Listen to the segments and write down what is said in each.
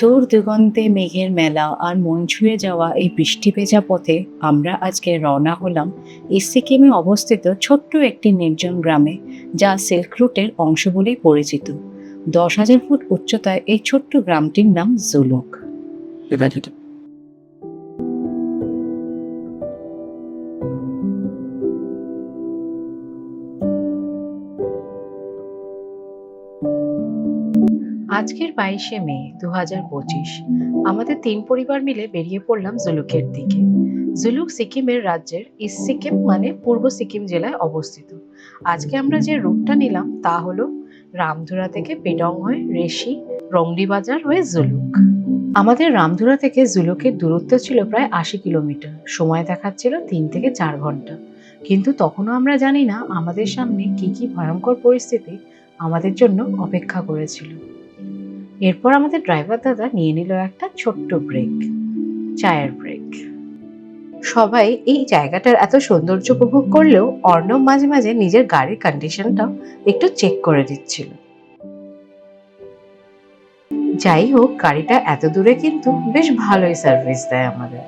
দূর দিগন্তে মেঘের মেলা আর মন ছুঁয়ে যাওয়া এই বৃষ্টি ভেজা পথে আমরা আজকে রওনা হলাম এই সিকিমে অবস্থিত ছোট্ট একটি নির্জন গ্রামে, যা সিল্ক রুটের অংশ বলেই পরিচিত। দশ হাজার ফুট উচ্চতায় এই ছোট্ট গ্রামটির নাম জুলুক। আজকের বাইশে মে দু পঁচিশ, আমাদের তিন পরিবার মিলে বেরিয়ে পড়লাম জুলুকের দিকে। জুলুক সিকিমের রাজ্যের ইস্ট সিকিম মানে পূর্ব সিকিম জেলায় অবস্থিত। আজকে আমরা যে রুটটা নিলাম তা হলো রামধুরা থেকে পেডং হয়ে রেশি, রংলি বাজার হয়ে জুলুক। আমাদের রামধুরা থেকে জুলুকের দূরত্ব ছিল প্রায় আশি কিলোমিটার, সময় দেখাচ্ছিল তিন থেকে চার ঘণ্টা। কিন্তু তখনও আমরা জানি না আমাদের সামনে কি কি ভয়ঙ্কর পরিস্থিতি আমাদের জন্য অপেক্ষা করেছিল। এরপর আমাদের ড্রাইভার দাদা নিয়ে নিল একটা ছোট্ট ব্রেক চায়ের ব্রেক সবাই এই জায়গাটার এত সৌন্দর্য উপভোগ করলেও অর্ণব মাঝে মাঝে নিজের গাড়ির কন্ডিশনটাও একটু চেক করে দিচ্ছিল। যাই হোক, গাড়িটা এত দূরে কিন্তু বেশ ভালোই সার্ভিস দেয় আমাদের।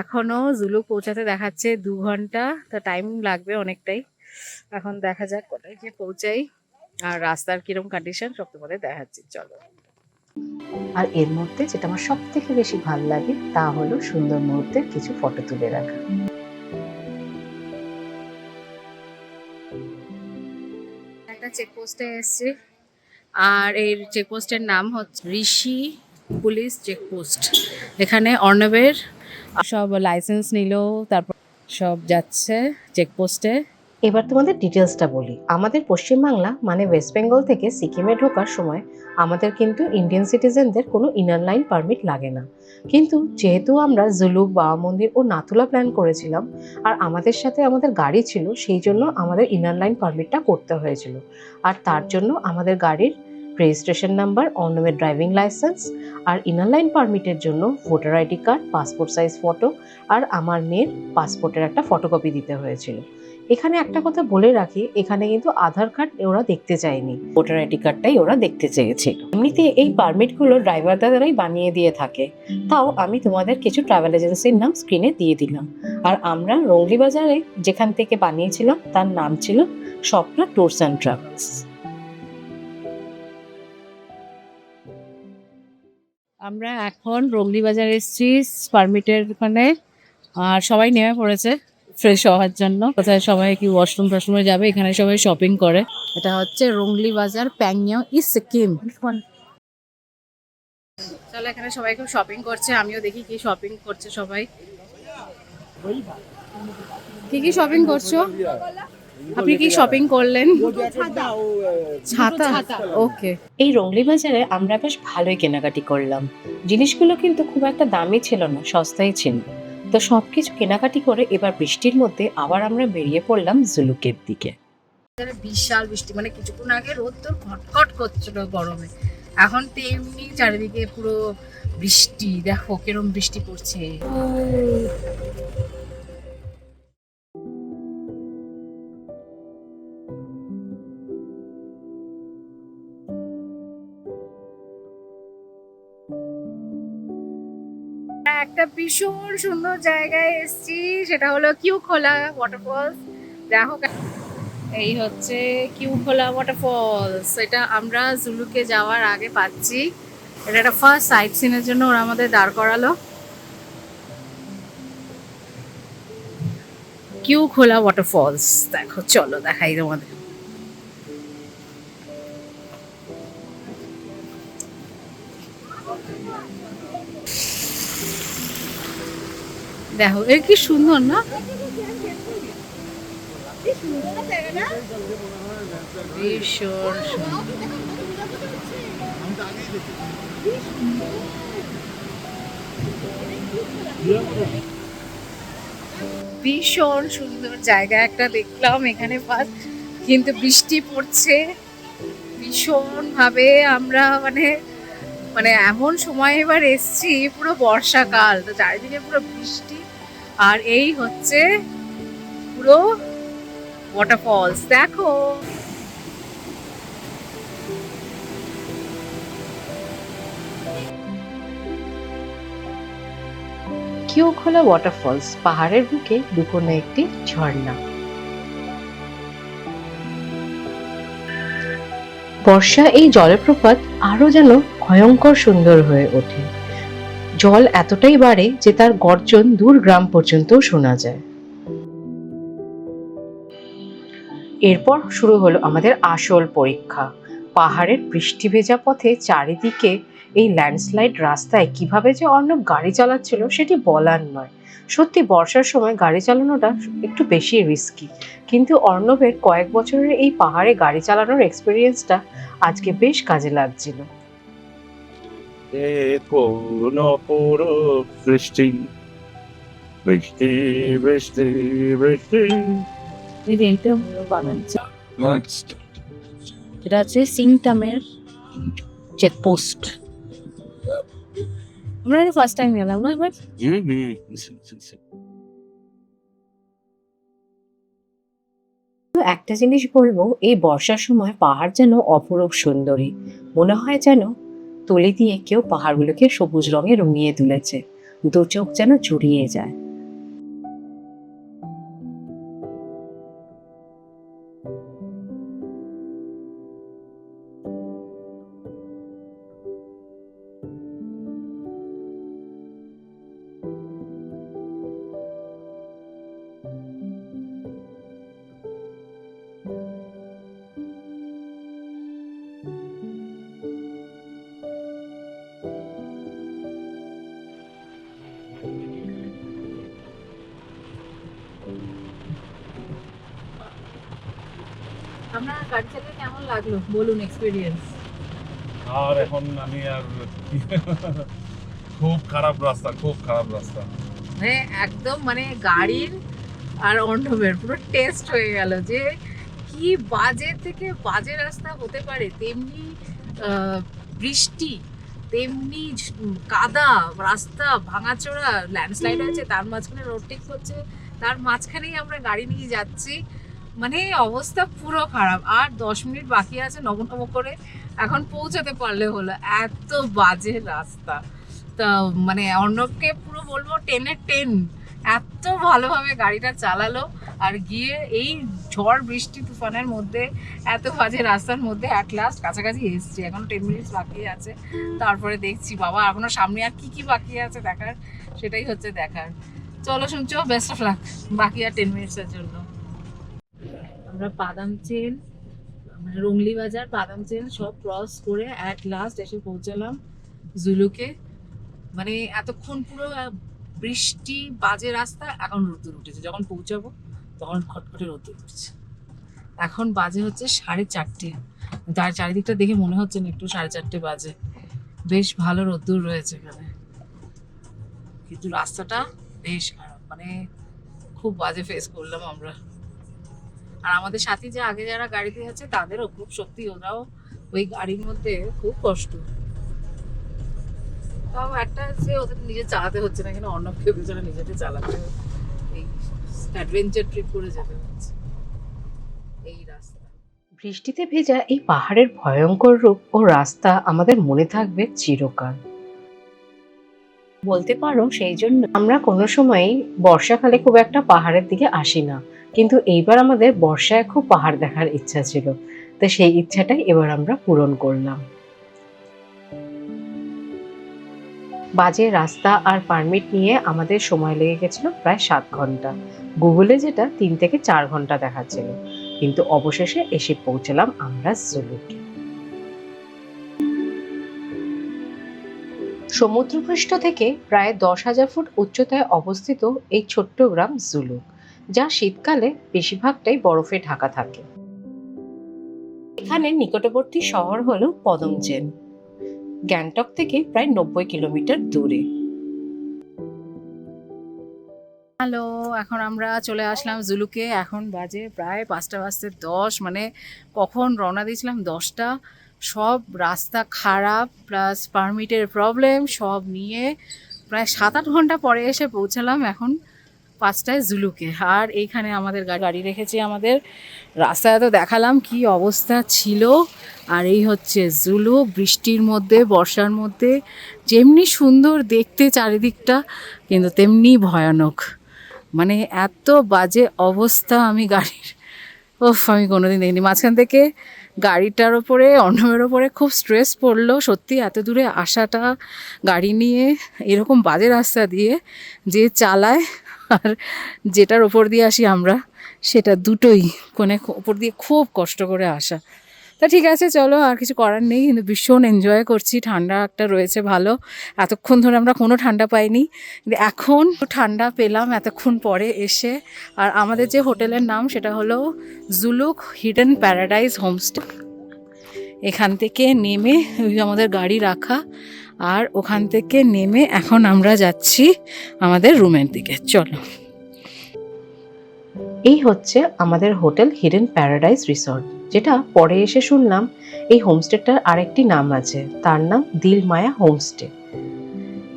এখনও জুলু পৌঁছাতে দেখাচ্ছে দু ঘণ্টা, তো টাইম লাগবে অনেকটাই। এখন দেখা যাক কোথায় গিয়ে পৌঁছাই আর রাস্তার কিরম কন্ডিশন সব তোমাদের দেখাচ্ছি চলো। আর এর মধ্যে যেটা আমার সব থেকে বেশি ভালো লাগে তা হলো সুন্দর মুহূর্তের কিছু ফটো তুলে রাখা। একটা চেকপোস্টে এসেছি। আর এই চেকপোস্টের নাম হচ্ছে ঋষি পুলিশ চেকপোস্ট এখানে অর্ণবের সব লাইসেন্স নিল তারপর সব যাচ্ছে চেকপোস্টে এবার তোমাদের ডিটেলসটা বলি। আমাদের পশ্চিমবাংলা মানে ওয়েস্ট বেঙ্গল থেকে সিকিমে ঢোকার সময় আমাদের কিন্তু ইন্ডিয়ান সিটিজেনদের কোনো ইনার লাইন পারমিট লাগে না। কিন্তু যেহেতু আমরা জুলুক বাবা মন্দির ও নাথুলা প্ল্যান করেছিলাম, আর আমাদের সাথে আমাদের গাড়ি ছিল, সেই জন্য আমাদের ইনার লাইন পারমিটটা করতে হয়েছিল। আর তার জন্য আমাদের গাড়ির রেজিস্ট্রেশন নাম্বার অর্ণবের ড্রাইভিং লাইসেন্স আর ইনার লাইন পারমিটের জন্য voter ID card passport size photo আর আমার মেয়ের পাসপোর্টের একটা ফটোকপি দিতে হয়েছিল। এখানে একটা কথা বলে রাখি এখানে কিন্তু আধার কার্ড ওরা দেখতে চায়নি। ভোটার আইডি কার্ডটাই ওরা দেখতে চেয়েছিল। এমনিতে এই পারমিটগুলো ড্রাইভার দাদারাই বানিয়ে দিয়ে থাকে। তাও আমি তোমাদের কিছু ট্রাভেল এজেন্সির নাম স্ক্রিনে দিয়ে দিলাম। আর আমরা রংলি বাজারে যেখান থেকে বানিয়েছিলাম তার নাম ছিল স্বপ্ন ট্যুরস অ্যান্ড ট্রাভেলস। আমরা এখন রংলি বাজার এসেছি পারমিটের ওখানে। আর সবাই নেমে পড়েছে। ফ্রেশ হওয়ার জন্য। কোথায় সবাই কি ওয়াশরুম টশরুমে যাবে এখানে সবাই শপিং করে। এটা হচ্ছে রংলি বাজার প্যাংনিও ই সিকিম। চলো এখানে সবাই খুব শপিং করছে আমিও দেখি কি শপিং করছে সবাই। কি কি শপিং করছ? আপনি কি শপিং করলেন? ছাতা। ওকে এই রংলি বাজারে আমরা বেশ ভালোই কেনাকাটি করলাম। জিনিসগুলো কিন্তু খুব একটা দামি ছিল না সস্তাই ছিল। তো সব কিছু কেনাকাটি করে এবার বৃষ্টির মধ্যে আবার আমরা বেরিয়ে পড়লাম জুলুকের দিকে। বিশাল বৃষ্টি মানে কিছুক্ষণ আগে রোদ তোর খটখট করছিল গরমে। এখন তেমনি চারিদিকে পুরো বৃষ্টি, দেখো কিরম বৃষ্টি পড়ছে। একটা ভীষণ সুন্দর জায়গায় এসছি, সেটা হলো কিউ খোলা ওয়াটারফলস দেখো এই হচ্ছে কিউ খোলা ওয়াটারফলস এটা আমরা জুলুকে যাওয়ার আগে পাচ্ছি। এটা একটা ফার্স্ট সাইট সিনের জন্য ওরা আমাদের দাঁড় করালো। কিউ খোলা ওয়াটারফলস দেখো, চলো দেখাই তোমাদের। দেখো এর কি সুন্দর না ভীষণ সুন্দর। ভীষণ সুন্দর জায়গা একটা দেখলাম এখানে ফার্স্ট কিন্তু বৃষ্টি পড়ছে ভীষণ ভাবে আমরা মানে মানে এমন সময় এবার এসছি, পুরো বর্ষাকাল, তো চারিদিকে পুরো বৃষ্টি। আর এই হচ্ছে পুরো ওয়াটারফলস দেখো। কিউখোলা ওয়াটারফলস পাহাড়ের বুকে লুকোনো একটি ঝর্ণা। বর্ষা এই জলপ্রপাত আরও যেন ভয়ঙ্কর সুন্দর হয়ে ওঠে। জল এতটাই বাড়ে যে তার গর্জন দূর গ্রাম পর্যন্ত শোনা যায়। এরপর শুরু হলো আমাদের আসল পরীক্ষা। পাহাড়ের বৃষ্টি ভেজা পথে চারিদিকে এই ল্যান্ডস্লাইড রাস্তায় কীভাবে যে অর্ণব গাড়ি চালাচ্ছিল সেটি বলার নয়। সত্যি বর্ষার সময় গাড়ি চালানোটা একটু বেশি রিস্কি কিন্তু অর্ণবের কয়েক বছরের এই পাহাড়ে গাড়ি চালানোর এক্সপিরিয়েন্সটা আজকে বেশ কাজে লাগছিল। এ কোন পুরো বৃষ্টি বৃষ্টি বৃষ্টি বৃষ্টি এটা হচ্ছে সিংটামের চেকপোস্ট। আমরা ফার্স্ট টাইম গেলাম না এবার? তো একটা জিনিস বলব এই বর্ষার সময় পাহাড় যেন অপরূপ সুন্দরী। মনে হয় যেন তুলি দিয়ে কেউ পাহাড়গুলোকে সবুজ রঙে রঙিয়ে তুলেছে। দু চোখ যেন জুড়িয়ে যায়। আমরা গাড়ি চালিয়ে কেমন লাগল? বলুন এক্সপিরিয়েন্স আর এখন আমি আর খুব খারাপ রাস্তা খুব খারাপ রাস্তা। মানে একদম মানে গাড়ির আর পুরো টেস্ট হয়ে গেল যে কি বাজে থেকে বাজে রাস্তা হতে পারে। তেমনি আহ, বৃষ্টি তেমনি কাদা রাস্তা ভাঙাচোরা ল্যান্ডস্লাইড আছে তার মাঝখানে রোড ঠিক হচ্ছে তার মাঝখানেই আমরা গাড়ি নিয়ে যাচ্ছি। মানে অবস্থা পুরো খারাপ। আর দশ মিনিট বাকি আছে নব নব করে। এখন পৌঁছাতে পারলে হলো। এত বাজে রাস্তা। তা মানে অর্ণবকে পুরো বলব টেনে টেন। এত ভালোভাবে গাড়িটা চালালো। আর গিয়ে এই ঝড় বৃষ্টি তুফানের মধ্যে, এত বাজে রাস্তার মধ্যে অ্যাট লাস্ট কাছাকাছি এসছে। এখন টেন মিনিটস বাকি আছে। তারপরে দেখছি, বাবা, এখনও সামনে আর কি কি বাকি আছে দেখার? সেটাই হচ্ছে দেখার। চলো শুনছো বেস্ট অফ লাক বাকি আর টেন মিনিটসের জন্য। আমরা বাদাম চেন মানে রংলি বাজার, বাদাম চেন সব ক্রস করে অ্যাট লাস্ট এসে পৌঁছালাম জুলুকে। মানে এতক্ষণ পুরো বৃষ্টি, বাজে রাস্তা, এখন রোদ্দুর উঠেছে। যখন পৌঁছাবো, তখন খটখটে রোদ্দুর উঠেছে। এখন বাজে হচ্ছে সাড়ে চারটে। তার চারিদিকটা দেখে মনে হচ্ছে না একটু সাড়ে চারটে বাজে। বেশ ভালো রোদ্দুর রয়েছে এখানে। কিন্তু রাস্তাটা বেশ খারাপ। মানে খুব বাজে ফেস করলাম আমরা। আর আমাদের সাথে যে আগে যারা গাড়িতে আছে তাদেরও খুব সত্যি ওরাও ওই গাড়ির মধ্যে খুব কষ্ট। তাও একটা যে ওদের নিজে চালাতে হচ্ছে না এখানে অর্ণবকে দুজনে নিজেকে চালাতে এই অ্যাডভেঞ্চার ট্রিপ করে যেতে হচ্ছে। এই রাস্তা। বৃষ্টিতে ভেজা এই পাহাড়ের ভয়ঙ্কর রূপ ও রাস্তা আমাদের মনে থাকবে চিরকাল। বলতে পারো, সেই জন্য আমরা কোনো সময়ই বর্ষাকালে খুব একটা পাহাড়ের দিকে আসি না। কিন্তু এইবার আমাদের বর্ষায় খুব পাহাড় দেখার ইচ্ছা ছিল। তো সেই ইচ্ছাটাই এবার আমরা পূরণ করলাম। বাজে রাস্তা আর পারমিট নিয়ে আমাদের সময় লেগে গেছিল প্রায় সাত ঘণ্টা। গুগলে যেটা তিন থেকে চার ঘণ্টা দেখাচ্ছিল। কিন্তু অবশেষে এসে পৌঁছলাম আমরা জুলুকে সমুদ্রপৃষ্ঠ থেকে প্রায় দশ হাজার ফুট উচ্চতায় অবস্থিত এই ছোট্ট গ্রাম জুলুক যা শীতকালে বেশিরভাগটাই বরফে ঢাকা থাকে। এখানে নিকটবর্তী শহর হলো পদমচেন। গ্যাংটক থেকে প্রায় নব্বই কিলোমিটার দূরে। হ্যালো, এখন আমরা চলে আসলাম জুলুকে। এখন বাজে প্রায় পাঁচটা বাজতে দশ। মানে কখন রওনা দিয়েছিলাম দশটা। সব রাস্তা খারাপ প্লাস পারমিটের প্রবলেম সব নিয়ে প্রায় সাত আট ঘণ্টা পরে এসে পৌঁছালাম। এখন পাঁচটায় জুলুকে। আর এইখানে আমাদের গাড়ি রেখেছি আমাদের। রাস্তায় তো দেখালাম কি অবস্থা ছিল। আর এই হচ্ছে জুলু, বৃষ্টির মধ্যে, বর্ষার মধ্যে। যেমনি সুন্দর দেখতে চারিদিকটা, কিন্তু তেমনি ভয়ানক। মানে এত বাজে অবস্থা আমি গাড়ির। ওফ, আমি কোনোদিন দেখিনি। মাঝখান থেকে গাড়িটার ওপরে, অন্যের ওপরে খুব স্ট্রেস পড়ল। সত্যি এত দূরে আসাটা গাড়ি নিয়ে এরকম বাজে রাস্তা দিয়ে যে চালায় আর যেটার ওপর দিয়ে আসি আমরা, সেটা দুটোই কোনে ওপর দিয়ে খুব কষ্ট করে আসা। তা ঠিক আছে, চলো, আর কিছু করার নেই, কিন্তু ভীষণ এনজয় করছি, ঠান্ডা একটা রয়েছে ভালো। এতক্ষণ ধরে আমরা কোনো ঠান্ডা পাইনি, কিন্তু এখন ঠান্ডা পেলাম এতক্ষণ পরে এসে। আর আমাদের যে হোটেলের নাম, সেটা হলো জুলুক হিডেন প্যারাডাইজ হোমস্টে। এখান থেকে নেমে আমাদের গাড়ি রাখা আর ওখান থেকে নেমে এখন আমরা যাচ্ছি আমাদের রুমের দিকে। চলো। এই হচ্ছে আমাদের হোটেল হিডেন প্যারাডাইস রিসর্ট, যেটা পরে এসে শুনলাম এই হোমস্টেটার আরেকটি নাম আছে, তার নাম দিলমায়া হোমস্টে।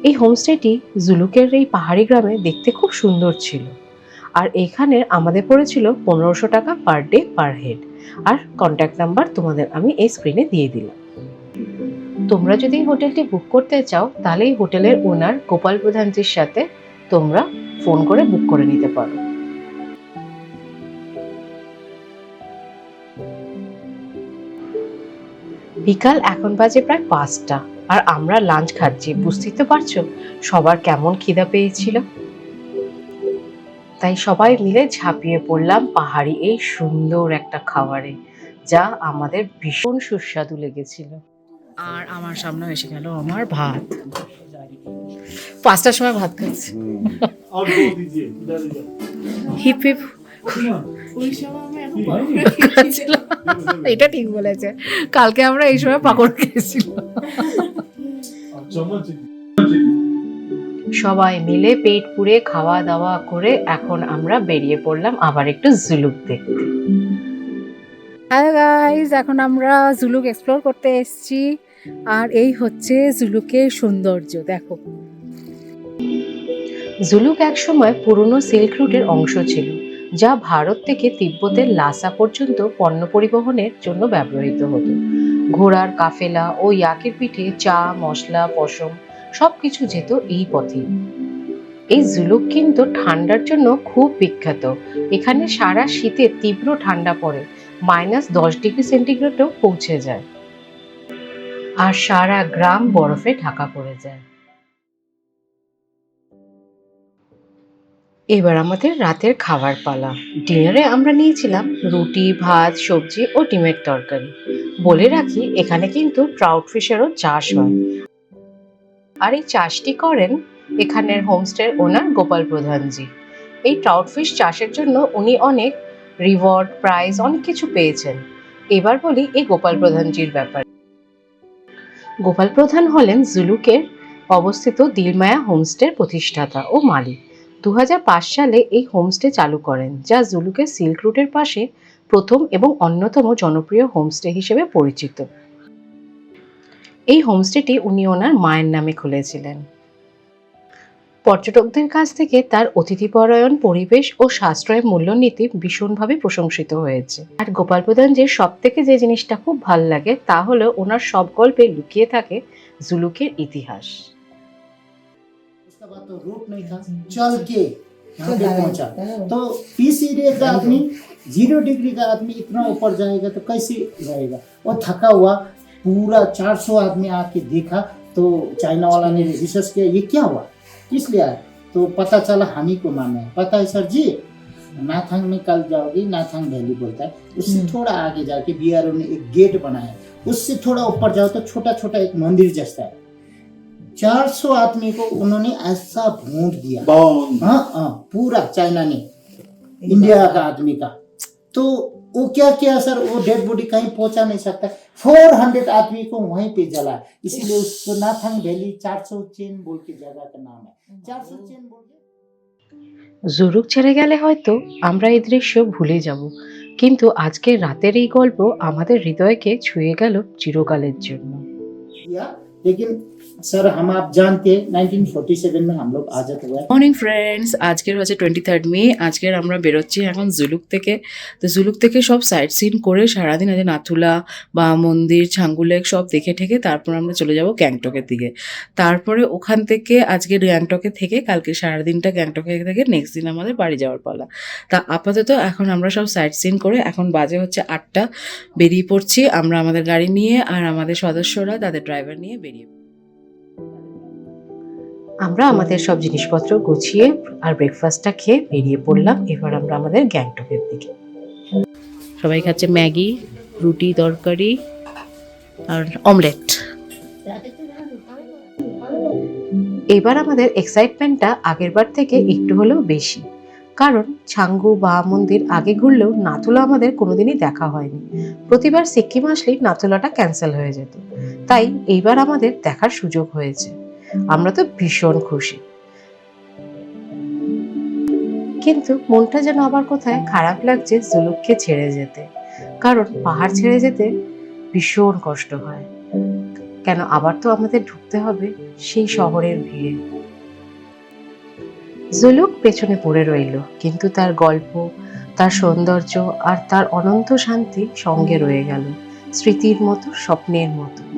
এই হোমস্টেটি জুলুকের এই পাহাড়ি গ্রামে দেখতে খুব সুন্দর ছিল, আর এখানে আমাদের পড়েছিল পনেরোশো টাকা পার ডে পার হেড। আর কন্ট্যাক্ট নাম্বার তোমাদের আমি এই স্ক্রিনে দিয়ে দিলাম। তোমরা যদি হোটেলটি বুক করতে চাও তাহলে এই হোটেলের ওনার গোপাল প্রধানজির সাথে তোমরা ফোন করে বুক করে নিতে পারো। বিকাল এখন বাজে প্রায় পাঁচটা, আর আমরা লাঞ্চ খাচ্ছি, বুঝতেই তো পারছ? সবার কেমন খিদা পেয়েছিল। তাই সবাই মিলে ঝাঁপিয়ে পড়লাম পাহাড়ি এই সুন্দর একটা খাবারে, যা আমাদের ভীষণ সুস্বাদু লেগেছিল। আর আমার সামনে এসে গেল আমার ভাত। পাঁচটার সময় ভাত খাচ্ছে। Hip hip. এটা ঠিক বলেছে। কালকে আমরা এই সময় পাকড় খেয়েছিলাম। সবাই মিলে পেট পুড়ে খাওয়া দাওয়া করে এখন আমরা বেরিয়ে পড়লাম আবার একটু জুলুক দেখতে। হ্যালো গাইজ এখন আমরা জুলুক এক্সপ্লোর করতে এসেছি। আর এই হচ্ছে জুলুকের সৌন্দর্য, দেখো। জুলুক একসময় পুরনো সিল্ক রুটের অংশ ছিল, যা ভারত থেকে তিব্বতের লাসা পর্যন্ত পণ্য পরিবহনের জন্য ব্যবহৃত হতো। ঘোড়ার কাফেলা ও ইয়াকের পিঠে চা, মশলা, পশম সবকিছু যেত এই পথে। এই জুলুক কিন্তু ঠান্ডার জন্য খুব বিখ্যাত। এখানে সারা শীতে তীব্র ঠান্ডা পড়ে, মাইনাস দশ ডিগ্রি সেন্টিগ্রেডও পৌঁছে যায়। আর সারা গ্রাম বরফে ঢাকা পড়ে যায়। এবার আমাদের রাতের খাবার পালা। ডিনারে আমরা নিয়েছিলাম রুটি, ভাত, সবজি ও ডিমের তরকারি। বলে রাখি, এখানে কিন্তু ট্রাউট ফিশেরও চাষ হয়। আর এই চাষটি করেন এখানের হোমস্টের ওনার গোপাল প্রধানজি। এই ট্রাউট ফিশ চাষের জন্য উনি অনেক রিওয়ার্ড প্রাইজ অনেক কিছু পেয়েছেন। এবার বলি এই গোপাল প্রধানজির ব্যাপারে। গোপাল প্রধান হলেন জুলুকের অবস্থিত দিলমায়া হোমস্টের প্রতিষ্ঠাতা ও মালিক। দু হাজার পাঁচ সালে এই হোমস্টে চালু করেন, যা জুলুকের সিল্ক রুটের পাশে প্রথম এবং অন্যতম জনপ্রিয় হোমস্টে হিসেবে পরিচিত। এই হোমস্টেটি উনি ওনার মায়ের নামে খুলেছিলেন। পর্যটকদের কাছ থেকে তার অতিথিপরায়ণ পরিবেশ ও সাশ্রয় মূল্যনীতি ভীষণভাবে প্রশংসিত হয়েছে আর গোপাল প্রধান যে সব থেকে যে জিনিসটা খুব ভাল লাগে তা হলো ওনার সব গল্পে লুকিয়ে থাকে জুলুকের ইতিহাস उसका बाद तो रूट नहीं था चल के यहाँ पे पहुंचा तो पीस एरिया का आदमी जीरो डिग्री का आदमी इतना ऊपर जाएगा तो कैसे रहेगा वो थका हुआ पूरा 400 आदमी आके देखा तो चाइना वाला ने रिसर्च किया ये क्या हुआ किस लिए आया तो पता चला हामी को मारना है। पता है सर जी नाथांग में कल जाओगे नाथांग वैली बोलता है। उससे थोड़ा आगे जाके बी ने एक गेट बनाया। उससे थोड़ा ऊपर जाओ तो छोटा छोटा एक मंदिर जैसा है। 400 आदमी को उन्होंने ऐसा भूट दिया। हाँ हाँ पूरा चाइना ने। इंडिया का आदमी का। तो वो क्या किया सर वो डेड बॉडी कहीं पहुंचा नहीं सकता 400 आदमी को वहीं पे जला इसीलिए उसको नाथंग वैली 400 चेन बोल के जगह का नाम है 400 चेन बोल के জুরুক ছেড়ে গেলে হয়তো আমরা এই দৃশ্য ভুলে যাব কিন্তু আজকের রাতের এই গল্প আমাদের হৃদয়কে ছুঁয়ে গেল চিরকালের জন্য किया लेकिन सर हम आप जानते हैं 1947 में हम लोग आज़ाद हुए মর্নিং ফ্রেন্ডস আজকের হচ্ছে টোয়েন্টি থার্ড মে আজকের আমরা বেরোচ্ছি এখন জুলুক থেকে তো জুলুক থেকে সব সাইট সিন করে সারাদিন আছে নাথুলা বা মন্দির ছাঙ্গুলেক সব দেখে ঠেকে তারপর আমরা চলে যাব গ্যাংটকের দিকে তারপরে ওখান থেকে আজকে গ্যাংটকে থেকে কালকে সারাদিনটা গ্যাংটকে থেকে নেক্সট দিন আমাদের বাড়ি যাওয়ার পালা তা আপাতত এখন আমরা সব সাইট সিন করে এখন বাজে হচ্ছে আটটা বেরিয়ে পড়ছি আমরা আমাদের গাড়ি নিয়ে আর আমাদের সদস্যরা তাদের ড্রাইভার নিয়ে বেরিয়ে আমরা আমাদের সব জিনিসপত্র গুছিয়ে আর ব্রেকফাস্টটা খেয়ে বেরিয়ে পড়লাম এবার আমরা আমাদের গ্যাংটকের দিকে। সবাই খাচ্ছে ম্যাগি রুটি তরকারি আর অমলেট। এবার আমাদের এক্সাইটমেন্টটা আগেরবার থেকে একটু হলেও বেশি। কারণ ছাঙ্গু বা মন্দির আগে ঘুরলেও নাথুলা আমাদের কোনোদিনই দেখা হয়নি। প্রতিবার সিকিম আসলেই নাথুলাটা ক্যান্সেল হয়ে যেত। তাই এইবার আমাদের দেখার সুযোগ হয়েছে। আমরা তো ভীষণ খুশি। কিন্তু মনটা যেন আবার কোথায় খারাপ লাগছে জুলুককে ছেড়ে যেতে। কারণ পাহাড় ছেড়ে যেতে ভীষণ কষ্ট হয়। কেন আবার তো আমাদের ঢুকতে হবে সেই শহরের ভিড়ে। জুলুক পেছনে পড়ে রইল, কিন্তু তার গল্প, তার সৌন্দর্য আর তার অনন্ত শান্তি সঙ্গে রয়ে গেল, স্মৃতির মতো, স্বপ্নের মতো।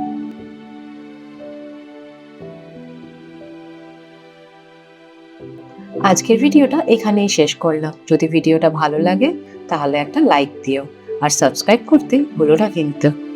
আজকের ভিডিওটা এখানেই শেষ করলাম। যদি ভিডিওটা ভালো লাগে, তাহলে একটা লাইক দিও। আর সাবস্ক্রাইব করতে ভুলো না কিন্তু।